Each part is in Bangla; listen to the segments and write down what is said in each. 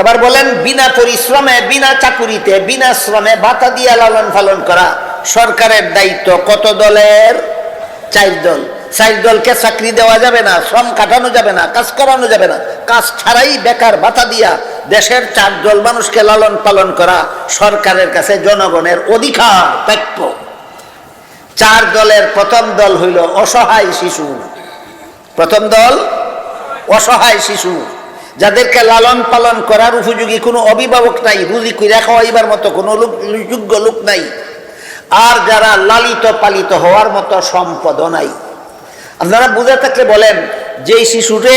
এবার বলেন, বিনা পরিশ্রমে, বিনা চাকুরিতে, বিনা শ্রমে ভাতা দিয়ে লালন পালন করা সরকারের দায়িত্ব। কত দলের? চার দল। চার দলকে চাকরি দেওয়া যাবে না, শ্রম কাটানো যাবে না, কাজ করানো যাবে না। কাজ ছাড়াই বেকার ভাতা দিয়া দেশের চার দল মানুষকে লালন পালন করা সরকারের কাছে জনগণের অধিকার, প্রাপ্য। চার দলের প্রথম দল হইল অসহায় শিশু। প্রথম দল, অসহায় শিশু। যাদেরকে লালন পালন করার উপযোগী কোনো অভিভাবক নাই, রুজি কইরা খাওয়াইবার মতো কোনো লোক যোগ্য লোক নাই। আর যারা লালিত পালিত হওয়ার মতো সম্পদও নাই। আপনারা বুঝে থাকলে বলেন, যেই শিশুরে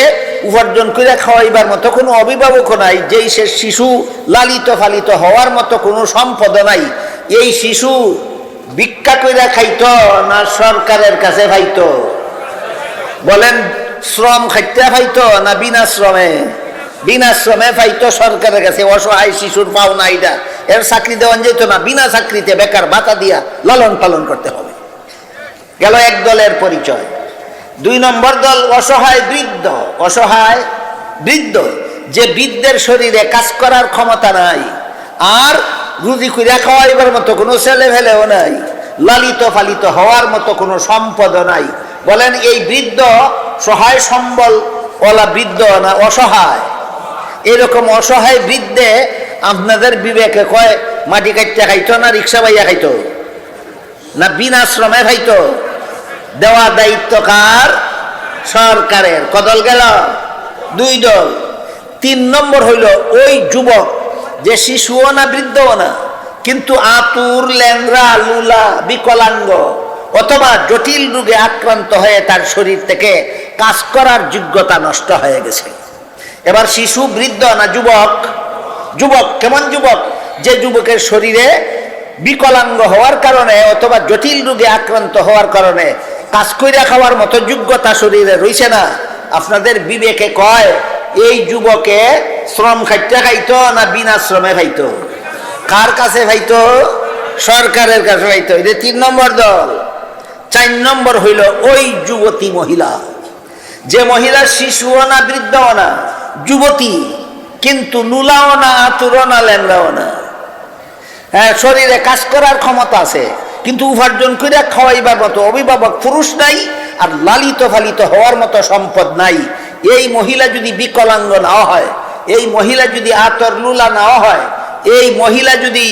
উপার্জন করে খাওয়াইবার মতো কোনো অভিভাবকও নাই, যেই সে শিশু লালিত পালিত হওয়ার মতো কোনো সম্পদ নাই, এই শিশু ভিক্ষা কইরা খাইত না সরকারের কাছে খাইতো বলেন, শ্রম খাইতে পাইতো না বিনা শ্রমে? বিনা শ্রমে পাইতো সরকারের কাছে, অসহায় শিশুর পাওনা এটা। এর চাকরি দেওয়া যেত না, বিনা চাকরিতে বেকার ভাতা দিয়া লালন পালন করতে হবে। গেল এক দলের পরিচয়। দুই নম্বর দল অসহায় বৃদ্ধ। অসহায় বৃদ্ধ, যে বৃদ্ধের শরীরে কাজ করার ক্ষমতা নাই, আর রুজি করিয়া খাওয়াইবার মতো কোনো ছেলে ফেলেও নাই, লালিত ফালিত হওয়ার মতো কোনো সম্পদ নাই। বলেন, এই বৃদ্ধ সহায় সম্বল ওলা বৃদ্ধ না, অসহায়। এরকম অসহায় বৃদ্ধে আপনাদের বিবেকে কয়, মাটি কাটতে খাইতো না, রিক্সা বাইয়া খাইতো? না বিনা শ্রমে খাইতো? দেওয়া দায়িত্ব কার? সরকারের। কদল গেল? দুই দল। তিন নম্বর হইল ওই যুবক, যে শিশুও না, বৃদ্ধও না, কিন্তু আতুর ল্যাংরা লুলা, বিকলাঙ্গ অথবা জটিল রোগে আক্রান্ত হয়ে তার শরীর থেকে কাজ করার যোগ্যতা নষ্ট হয়ে গেছে। এবার শিশু, বৃদ্ধ না যুবক? যুবক, কেমন যুবক? যে যুবকের শরীরে বিকলাঙ্গ হওয়ার কারণে অথবা জটিল রোগে আক্রান্ত হওয়ার কারণে কাজ কইরা খাওয়ার মতো যোগ্যতা শরীরে রইছে না, আপনাদের বিবেকে কয়, এই যুবকে শ্রম খাইতে খাইতো না বিনা শ্রমে খাইতো? কার কাছে খাইতো? সরকারের কাছে খাইতো। এটা তিন নম্বর দল। চার নম্বর হইল ওই যুবতী মহিলা। যে মহিলা শিশুও না বৃদ্ধও না, যুবতী, কিন্তু লুলাও না আতুরও না ল্যাংড়াও না। হ্যাঁ শরীরে কাজ করার ক্ষমতা আছে, কিন্তু উপার্জন করে খাওয়াইবার মতো অভিভাবক পুরুষ নাই আর লালিত ফালিত হওয়ার মতো সম্পদ নাই। এই মহিলা যদি বিকলাঙ্গ না হয়, এই মহিলা যদি আতর লুলা না হয়, এই মহিলা যদি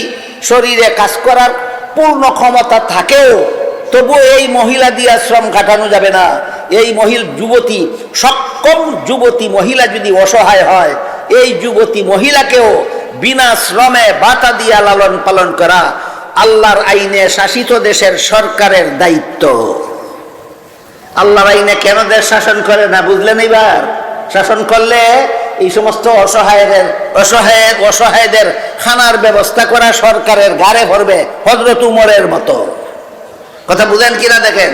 শরীরে কাজ করার পূর্ণ ক্ষমতা থাকেও তবু এই মহিলা দিয়ে শ্রম কাটানো যাবে না। এই মহিল যুবতী, সক্ষম যুবতী মহিলা যদি অসহায় হয়, এই যুবতী মহিলাকেও বিনা শ্রমে বাতা দিয়া লালন পালন করা আল্লাহর আইনে শাসিত দেশের সরকারের দায়িত্ব। আল্লাহর আইনে কেন দেশ শাসন করে না, বুঝলেন এবার শাসন করলে এই সমস্ত অসহায়দের, অসহায়, অসহায়দের খানার ব্যবস্থা করা সরকারের গাড়ে ভরবে হজরত উমরের মতো। কথা বুঝেন কিনা দেখেন?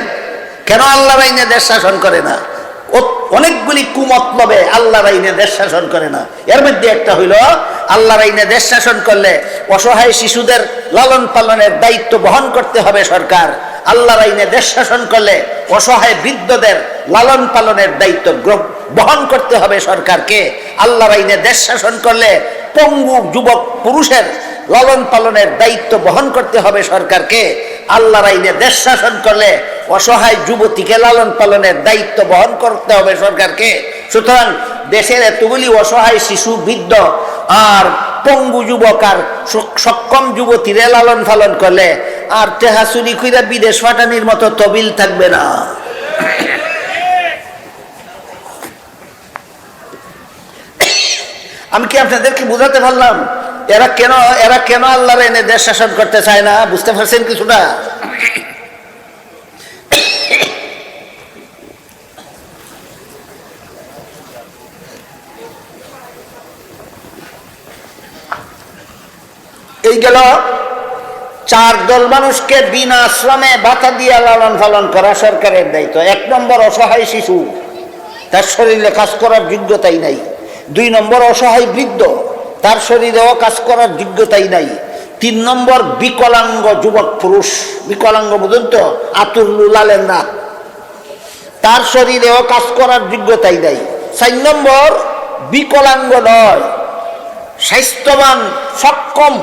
কেন আল্লাহ আইনে দেশ শাসন করে না? অনেকগুলি কুমতলবে আল্লাহ আইনে দেশ শাসন করে না। এর মধ্যে একটা হইল, আল্লাহ আইনে দেশ শাসন করলে অসহায় শিশুদের লালন পালনের দায়িত্ব বহন করতে হবে সরকার। আল্লাহর আইনে দেশ শাসন করলে অসহায় বৃদ্ধদের লালন পালনের দায়িত্ব বহন করতে হবে সরকারকে। আল্লাহ আইনে দেশ শাসন করলে পঙ্গু যুবক পুরুষের লালন পালনের দায়িত্ব বহন করতে হবে সরকারকে। আল্লাহর আইনে দেশ শাসন করলে অসহায় যুবতীকে লালন পালনের দায়িত্ব বহন করতে হবে সরকারকে। সুতরাং দেশের এতগুলি অসহায় শিশু, বৃদ্ধ আর পঙ্গু যুবক আর সক্ষম যুবতীরে লালন পালন করলে আর তেহা চুরি কইরা বিদেশ ফাটানির মতো তবিল থাকবে না। আমি কি আপনাদেরকে বুঝাতে পারলাম? এরা কেন এরা কেন আল্লাহর এনে দেশ শাসন করতে চায় না? বুঝতে পারছেন কিছুটা? এই গেল চার দল মানুষকে বিনা শ্রমে বাতা দিয়ে লালন পালন করা সরকারের দায়িত্ব। এক নম্বর অসহায় শিশু, তার শরীরে কাজ করার যোগ্যতাই নাই। দুই নম্বর অসহায় বৃদ্ধ তার শরীরেও কাজ করার যোগ্যতাই নাই। তিন নম্বর, বিকলাঙ্গ যুবক পুরুষ। বিকলাঙ্গ বুঝুন তো, আতুর লুলালেন না। তার শরীরেও কাজ করার যোগ্যতাই নাই। চার নম্বর, বিকলাঙ্গ নয়। স্বাস্থ্যবান, সক্ষম,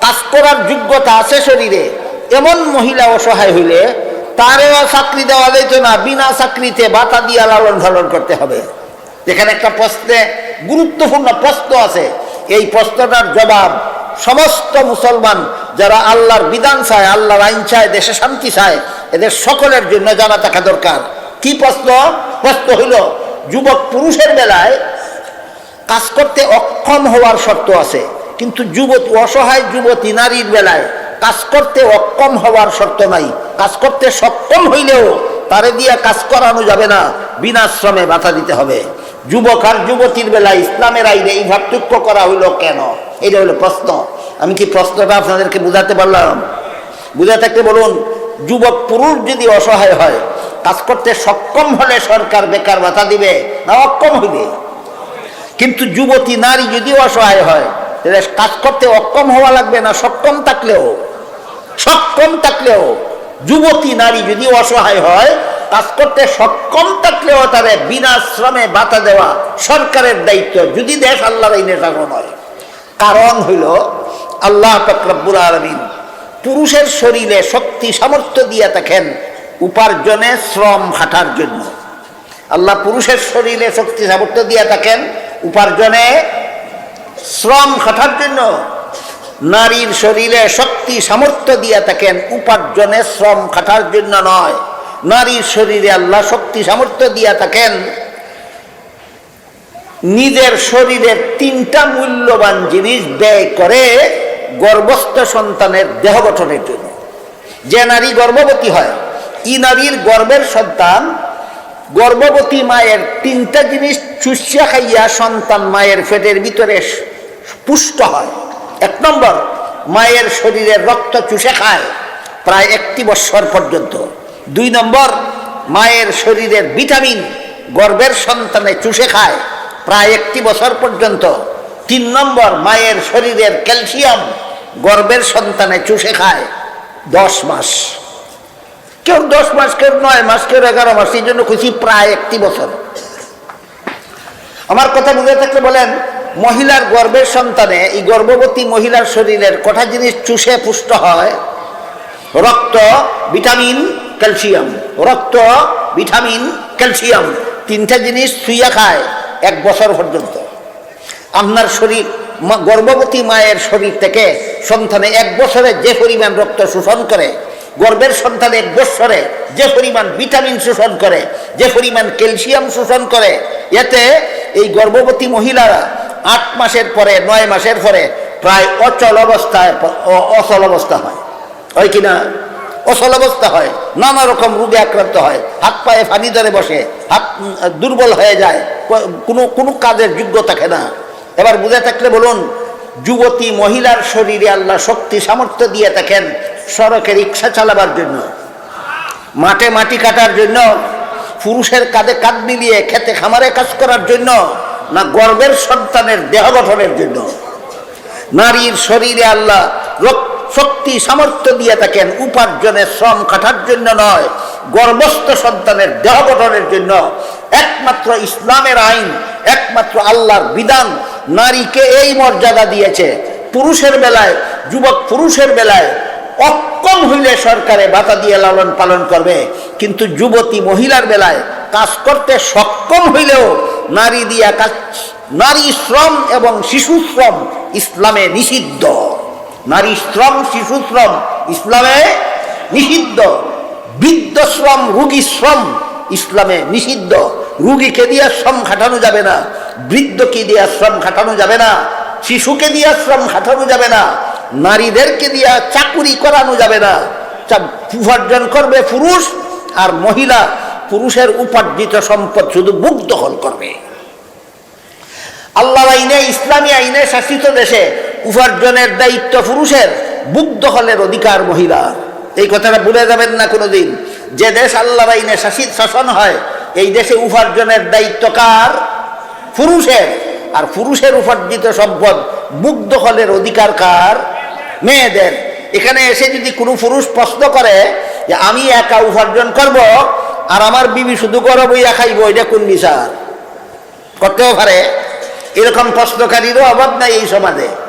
কাজ করার যোগ্যতা আছে শরীরে। এমন মহিলা অসহায় হইলে তারেও চাকরি দেওয়া যেত না, বিনা চাকরিতে বাতা দিয়া লালন পালন করতে হবে। এখানে একটা প্রশ্নে গুরুত্বপূর্ণ প্রশ্ন আছে। এই প্রশ্নটার জবাব সমস্ত মুসলমান যারা আল্লাহর বিধান চায়, আল্লাহর আইন চায়, দেশে শান্তি চায়, এদের সকলের জন্য জানা থাকা দরকার। কি প্রশ্ন? প্রশ্ন হইল, যুবক পুরুষের বেলায় কাজ করতে অক্ষম হওয়ার শর্ত আছে, কিন্তু যুবতী, অসহায় যুবতী নারীর বেলায় কাজ করতে অক্ষম হওয়ার শর্ত নাই। কাজ করতে সক্ষম হইলেও তারে দিয়ে কাজ করানো যাবে না, বিনা শ্রমে বাধা দিতে হবে। যুবক আর যুবতীর বেলায় ইসলামের আইনে এই পার্থক্য করা হইল কেন? এটা হলো প্রশ্ন। আমি কি প্রশ্নটা আপনাদেরকে বুঝাতে পারলাম? বুঝে থাকতে বলুন, যুবক পুরুষ যদি অসহায় হয়, কাজ করতে সক্ষম হলে সরকার বেকার ভাতা দিবে না অক্ষম হইবে? কিন্তু যুবতী নারী যদি অসহায় হয়, তাহলে কাজ করতে অক্ষম হওয়া লাগবে না সক্ষম থাকলেও? সক্ষম থাকলেও যুবতী নারী যদি অসহায় হয় কাজ করতে সক্ষম থাকলেও তাদের বিনা শ্রমে বাতা দেওয়া সরকারের দায়িত্ব। যদি দেশ আল্লাহর হয়। কারণ হইল, আল্লাহ ফকরাবুল আলমিন পুরুষের শরীরে শক্তি, সামর্থ্য দিয়ে থাকেন উপার্জনে শ্রম খাটার জন্য। আল্লাহ পুরুষের শরীরে শক্তি, সামর্থ্য দিয়ে থাকেন উপার্জনে শ্রম খাটার জন্য। নারীর শরীরে শক্তি, সামর্থ্য দিয়ে থাকেন উপার্জনে শ্রম খাটার জন্য নয়। নারীর শরীরে আল্লাহ শক্তি, সামর্থ্য দিয়া থাকেন, নিজের শরীরের তিনটা মূল্যবান জিনিস ব্যয় করে গর্ভস্থ সন্তানের দেহ গঠনের জন্য। যে নারী গর্ভবতী হয়, ই নারীর গর্ভের সন্তান গর্ভবতী মায়ের তিনটা জিনিস চুষিয়া খাইয়া সন্তান মায়ের পেটের ভিতরে পুষ্ট হয়। এক নম্বর, মায়ের শরীরের রক্ত চুষে খায়, প্রায় একটি বৎসর পর্যন্ত। দুই নম্বর, মায়ের শরীরের ভিটামিন গর্ভের সন্তানে চুষে খায় প্রায় একটি বছর পর্যন্ত। তিন নম্বর, মায়ের শরীরের ক্যালসিয়াম গর্ভের সন্তানে চুষে খায় দশ মাস। কেউ দশ মাস, কেউ নয় মাস, কেউ এগারো মাস, এই জন্য খুশি প্রায় একটি বছর। আমার কথা বুঝে থাকলে বলেন, মহিলার গর্ভের সন্তানে এই গর্ভবতী মহিলার শরীরের কটা জিনিস চুষে পুষ্ট হয়? রক্ত, ভিটামিন ক্যালসিয়াম, রক্ত, ভিটামিন, ক্যালসিয়াম, তিনটা জিনিস শুইয়া খায় এক বছর পর্যন্ত। আপনার শরীর গর্ভবতী মায়ের শরীর থেকে সন্তানে এক বছরে যে পরিমাণ রক্ত শোষণ করে, গর্ভের সন্তান এক বছরে যে পরিমাণ ভিটামিন শোষণ করে, যে পরিমাণ ক্যালসিয়াম শোষণ করে, এতে এই গর্ভবতী মহিলারা আট মাসের পরে, নয় মাসের পরে প্রায় অচল অবস্থায় অচল অবস্থা হয়। হয় কিনা অচল অবস্থা হয় নানা রকম রোগে আক্রান্ত হয়, হাত পায়ে ফানি ধরে বসে, হাত দুর্বল হয়ে যায় কোনো কোনো কাজের যোগ্য থাকে না। এবার বুঝে থাকলে বলুন, যুবতী মহিলার শরীরে আল্লাহ শক্তি, সামর্থ্য দিয়ে থাকেন সড়কে রিক্সা চালাবার জন্য, মাঠে মাটি কাটার জন্য, পুরুষের কাঁধে কাঁধ মিলিয়ে খেতে খামারে কাজ করার জন্য, না গর্বের সন্তানের দেহ গঠনের জন্য। নারীর শরীরে আল্লাহ রক- শক্তি, সামর্থ্য দিয়ে থাকেন। উপার্জনের শ্রম খাটার জন্য নয়, গর্ভস্থ সন্তানের দেহ গঠনের জন্য। একমাত্র ইসলামের আইন, একমাত্র আল্লাহর বিধান। নারীকে এই মর্যাদা দিয়েছে। পুরুষের বেলায়, যুবক পুরুষের বেলায় অক্ষম হইলে সরকারে বাতা দিয়ে লালন পালন করবে। কিন্তু যুবতী মহিলার বেলায় কাজ করতে সক্ষম হইলেও নারী দিয়া কাজ, নারী শ্রম এবং শিশু শ্রম ইসলামে নিষিদ্ধ। নারী শ্রম, শিশু শ্রম, ইসলামে নিষিদ্ধ। বৃদ্ধ শ্রম, রুগী শ্রম, ইসলামে নিষিদ্ধ। রুগীকে দিয়ে শ্রম খাটানো যাবে না। বৃদ্ধকে দিয়ে শ্রম খাটানো যাবে না। শিশুকে দিয়ে শ্রম খাটানো যাবে না। নারীদেরকে দিয়ে চাকুরি করানো যাবে না। উপার্জন করবে পুরুষ আর মহিলা। পুরুষের উপার্জিত সম্পদ শুধু বুক দখল করবে। আল্লাহ আইনে, ইসলামী আইনে শাসিত দেশে উপার্জনের দায়িত্ব পুরুষের, বুক দখলের অধিকার মহিলা। এই কথাটা ভুলে যাবেন না কোনোদিন। যে দেশ আল্লাহ আইনে শাসিত, শাসন হয়, এই দেশে উপার্জনের দায়িত্ব কার? পুরুষের। আর পুরুষের উপার্জিত সম্পদ, বুক দখলের অধিকার কার? মেয়েদের। এখানে এসে যদি কোনো পুরুষ প্রশ্ন করে যে, আমি একা উপার্জন করব আর আমার বিবি শুধু করব ইয়া খাইব, এটা কোন বিচার? করতেও পারে। এরকম প্রশ্নকারীরও অভাব নাই এই সমাজে।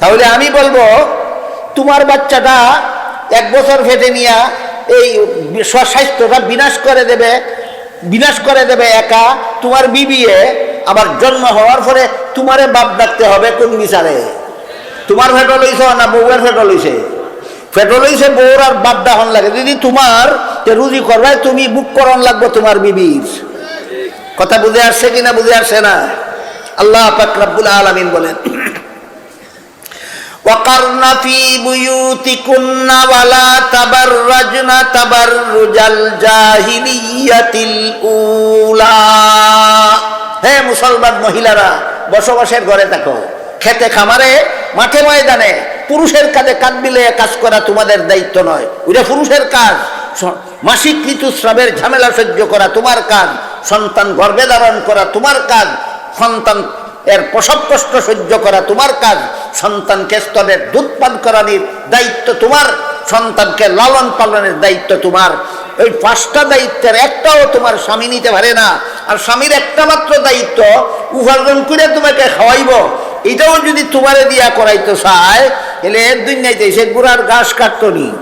তাহলে আমি বলব, তোমার বাচ্চাটা এক বছর ফেটে নিয়া এই স্বাস্থ্যটা বিনাশ করে দেবে, বিনাশ করে দেবে একা, তোমার বিবিয়ে আবার জন্ম হওয়ার পরে তোমারে বাপ ডাকতে হবে কোন বিচারে? তোমার ফেটো লইছ না বউয়ের ফেটো লইছে ফেটো লইছে বউর আর বাপ ডাহন লাগে। যদি তোমার রুজি করবে তুমি বুক করন লাগবো তোমার বিবির। কথা বুঝে আসছে কিনা বুঝে আসছে না? আল্লাহ পাক আলামিন বলেন وقرن في بيوتكن ولا تبرجن تبرج الجاهلية الأولى হে মুসলমান মহিলারা বসবাসের ঘরে থাকো খেতে খামারে মাঠে ময়দানে পুরুষের কাজে কাজ মিলে কাজ করা তোমাদের দায়িত্ব নয় ওইটা পুরুষের কাজ স- মাসিক ঋতুস্রাবের ঝামেলা সহ্য করা তোমার কাজ সন্তান গর্ভে ধারণ করা তোমার কাজ সন্তান এর প্রসব কষ্ট সহ্য করা তোমার কাজ, সন্তানকে স্তনের দুধ পান করানোর দায়িত্ব তোমার, সন্তানকে লালন পালনের দায়িত্ব তোমার। ওই পাঁচটা দায়িত্বের একটাও তোমার স্বামী নিতে পারে না। আর স্বামীর একটা মাত্র দায়িত্ব, উপার্জন করে তোমাকে খাওয়াইব। এটাও যদি তোমারে দিয়া করাইতে চায়, তাহলে এর দুনিয়াতে সে গুড়ার ঘাস কাটতো নি।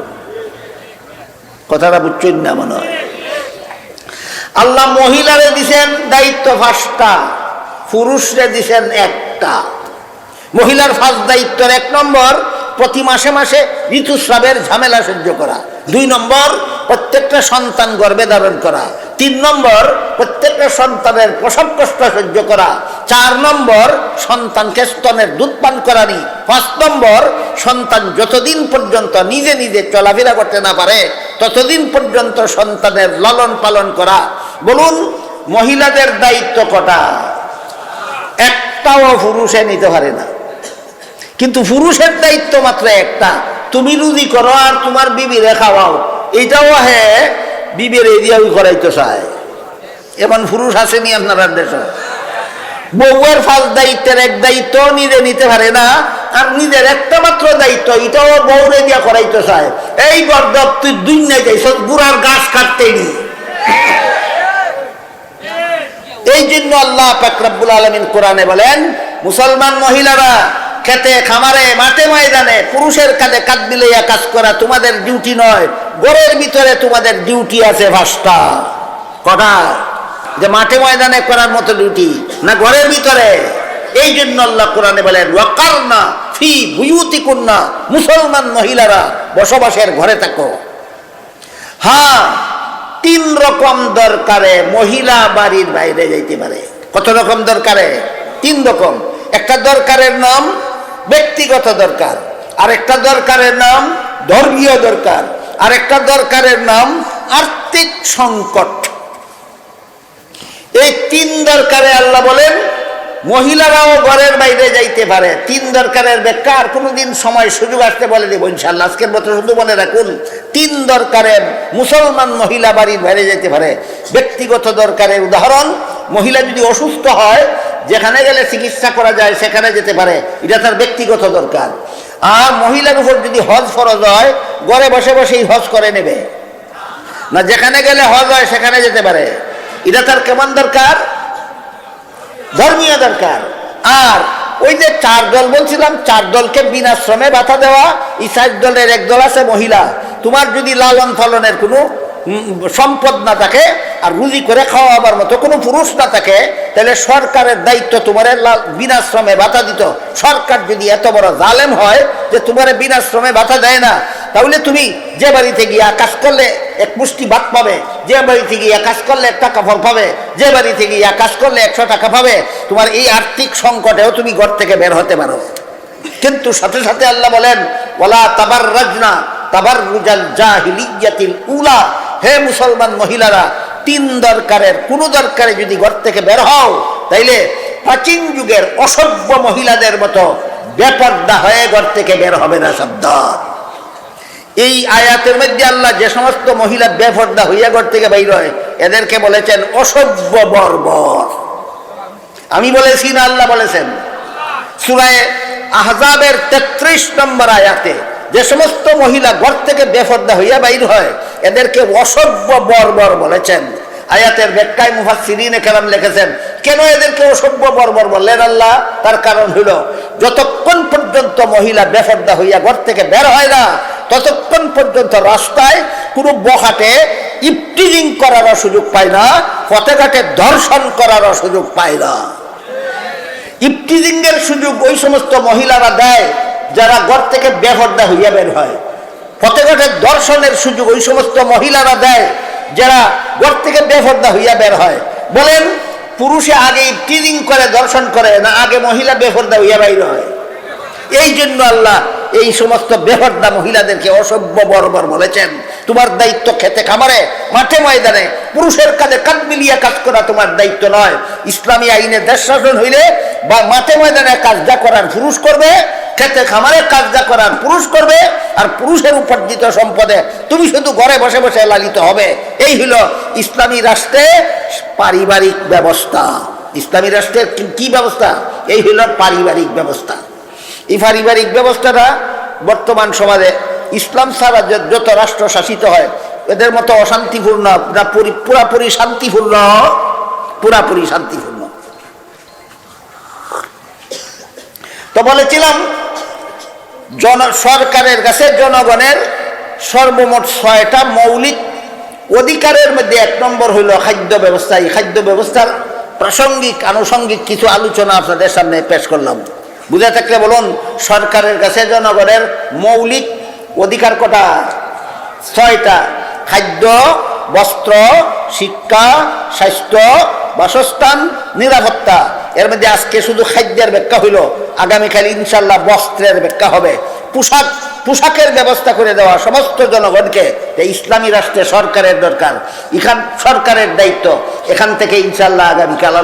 কথাটা বুঝছেন না মনে হয়? আল্লাহ মহিলারে দিছেন দায়িত্ব পাঁচটা। পুরুষরে দিছেন একটা। মহিলার ফার্স্ট দায়িত্বের এক নম্বর, প্রতি মাসে মাসে ঋতুস্রাবের ঝামেলা সহ্য করা। দুই নম্বর, প্রত্যেকটা সন্তান গর্ভে ধারণ করা। তিন নম্বর, প্রত্যেকটা সন্তানের প্রসব কষ্ট সহ্য করা। চার নম্বর, সন্তানকে স্তনের দুধ পান করানি। পাঁচ নম্বর, সন্তান যতদিন পর্যন্ত নিজে নিজে চলাফেরা করতে না পারে, ততদিন পর্যন্ত সন্তানের লালন পালন করা। বলুন, মহিলাদের দায়িত্ব কটা? একটাও পুরুষে নিতে পারে না। কিন্তু পুরুষের দায়িত্ব মাত্র একটা। তুমি রুজি করো আর তোমার বিবি খাওয়াও। এটাও হে বিবির এরিয়াও করাইতে চায়। এমন পুরুষ আসেনি আপনারা দেশে? বউয়ের ফার্স্ট দায়িত্বের এক দায়িত্ব নিজে নিতে পারে না, আর নিজের একটা মাত্র দায়িত্ব, এটাও বউরে দিয়া করাইতে চায়। এই গর্দব তুই দুই নাই যাইছ গুড়ার গাছ কাটতে নি। এই জন্য আল্লাহ পাকরাবুল আলমিন কোরআনে বলেন, মুসলমান মহিলারা খেতে, খামারে, মাঠে ময়দানে পুরুষের কাঁধে কাঁধ মিলাইয়া কাজ করা তোমাদের ডিউটি নয়, ঘরের ভিতরে তোমাদের ডিউটি আছে পাঁচটা। কটা? যে মাঠে ময়দানে করার মতো ডিউটি না ঘরের ভিতরে? এই জন্য আল্লাহ কোরআনে বলেন ওয়াকার না ফি বুয়ুতি কন্যা মুসলমান মহিলারা বসবাসের ঘরে থাকো। হ্যাঁ তিন রকম দরকারে মহিলা বাড়ির বাইরে যাইতে পারে। কত রকম দরকারে? তিন রকম। একটা দরকারের নাম ব্যক্তিগত দরকার আর একটা দরকারের নাম ধর্মীয় দরকার আর একটা দরকারের নাম আর্থিক সংকট। এই তিন দরকারে আল্লাহ বলেন মহিলারাও ঘরের বাইরে যাইতে পারে। তিন দরকারের আর কোনোদিন সময় সুযোগ আসতে বলে দেবো ইনশাল্লাহ আজকের মতো শুধু মনে রাখুন, তিন দরকারের মুসলমান মহিলা বাড়ির বাইরে যেতে পারে। ব্যক্তিগত দরকারের উদাহরণ, মহিলা যদি অসুস্থ হয়, যেখানে গেলে চিকিৎসা করা যায়, সেখানে যেতে পারে। এটা তার ব্যক্তিগত দরকার। আর মহিলার উপর যদি হজ ফরজ হয়, ঘরে বসে বসেই হজ করে নেবে। না যেখানে গেলে হজ হয়, সেখানে যেতে পারে। এটা তার কেমন দরকার? ধর্মীয় দরকার। আর ওই যে চার দল বলছিলাম, চার দলকে বিনা শ্রমে বাধা দেওয়া চার দলের এক দল আছে মহিলা। তোমার যদি লালন পালনের কোনো সম্পদ না থাকে আর রুজি করে খাওয়াবার মতো কোনো পুরুষ না থাকে, তাহলে সরকারের দায়িত্ব তোমার বিনা শ্রমে বাধা দিত। সরকার যদি এত বড় জালেম হয় যে তোমার বিনা শ্রমে বাধা দেয় না তাহলে তুমি যে বাড়িতে গিয়া কাজ করলে এক মুষ্টি ভাত পাবে, যে বাড়িতে গিয়া কাজ করলে এক টাকা ফল পাবে, যে বাড়িতে গিয়া কাজ করলে একশো টাকা পাবে, তোমার এই আর্থিক সংকটেও তুমি ঘর থেকে বের হতে পারো। কিন্তু সাথে সাথে আল্লাহ বলেন ওলা তাবার রাজনা তাবার রুজাল জাহিলিয়াতিল উলা। হে মুসলমান মহিলারা, তিন দরকারের, কোন দরকারে যদি ঘর থেকে বের হও, তাইলে প্রাচীন যুগের অসভ্য মহিলাদের মতো বেপর্দা হয়ে ঘর থেকে বের হবে না শব্দ এই আয়াতের মধ্যে আল্লাহ যে সমস্ত মহিলা বেপর্দা হইয়া ঘর থেকে বাইর হয়, এদেরকে বলেছেন অসভ্য বর্বর। আমি বলেছি না, আল্লাহ বলেছেন। সুরায় আহজাবের তেত্রিশ নম্বর আয়াতে যে সমস্ত মহিলা ঘর থেকে বেফর্দা হইয়া বাইর হয়, এদেরকে অসভ্য বর্বর বলেছেন। আয়াতের ব্যাখ্যায় মুফাসসিরিন কেরাম লিখেছেন, কেন এদেরকে অসভ্য বর্বর বললেন আল্লাহ? তার কারণ হলো, যতক্ষণ পর্যন্ত মহিলা বেফর্দা হইয়া ঘর থেকে বের হয় না ততক্ষণ পর্যন্ত রাস্তায় কোনো বহাটে ইফটিজিং করারও সুযোগ পায় না, পথেঘাটে দর্শন করারও সুযোগ পায় না। ইফটিজিং এর সুযোগ ওই সমস্ত মহিলারা দেয় যারা ঘর থেকে বেফর্দা হইয়া বের হয়। পথেঘাটে দর্শনের সুযোগ ওই সমস্ত মহিলারা দেয় যারা ঘর থেকে বেফর্দা হইয়া বের হয়। বলেন, পুরুষে আগে ইফটিজিং করে দর্শন করে, না আগে মহিলা বেফর্দা হইয়া বাইর হয়? এই জন্য আল্লাহ এই সমস্ত বেহর্দা মহিলাদেরকে অসভ্য বর্বর বলেছেন। তোমার দায়িত্ব খেতে খামারে, মাঠে ময়দানে, পুরুষের কাজে কাজ মিলিয়ে কাজ করা তোমার দায়িত্ব নয়। ইসলামী আইনে দেশ শাসন হইলে বা মাঠে ময়দানে কাজটা করার পুরুষ করবে, খেতে খামারে কাজটা করার পুরুষ করবে, আর পুরুষের উপার্জিত সম্পদে তুমি শুধু ঘরে বসে বসে লালিত হবে। এই হলো ইসলামী রাষ্ট্রে পারিবারিক ব্যবস্থা। ইসলামী রাষ্ট্রের কি ব্যবস্থা? এই হলো পারিবারিক ব্যবস্থা। এই পারিবারিক ব্যবস্থাটা বর্তমান সমাজে ইসলাম ছাড়া যত রাষ্ট্র শাসিত হয়, এদের মতো অশান্তিপূর্ণ, না পুরাপুরি শান্তিপূর্ণ পুরাপুরি শান্তিপূর্ণ। তো বলেছিলাম, জন সরকারের কাছে জনগণের সর্বমোট ছয়টা মৌলিক অধিকারের মধ্যে এক নম্বর হইল খাদ্য ব্যবস্থা। এই খাদ্য ব্যবস্থার প্রাসঙ্গিক, আনুষঙ্গিক কিছু আলোচনা আপনাদের সামনে পেশ করলাম। বুঝে থাকলে বলুন, সরকারের কাছে, জনগণের মৌলিক অধিকার কটা? ছয়টা। খাদ্য, বস্ত্র, শিক্ষা, স্বাস্থ্য, বাসস্থান, নিরাপত্তা। এর মধ্যে আজকে শুধু খাদ্যের ব্যাখ্যা হইল। আগামীকাল ইনশাল্লাহ বস্ত্রের ব্যাখ্যা হবে। পোশাক, পোশাকের ব্যবস্থা করে দেওয়া সমস্ত জনগণকে। ইসলামী রাষ্ট্রে সরকারের দরকার। এখান, সরকারের দায়িত্ব। এখান থেকে ইনশাল্লাহ আগামীকাল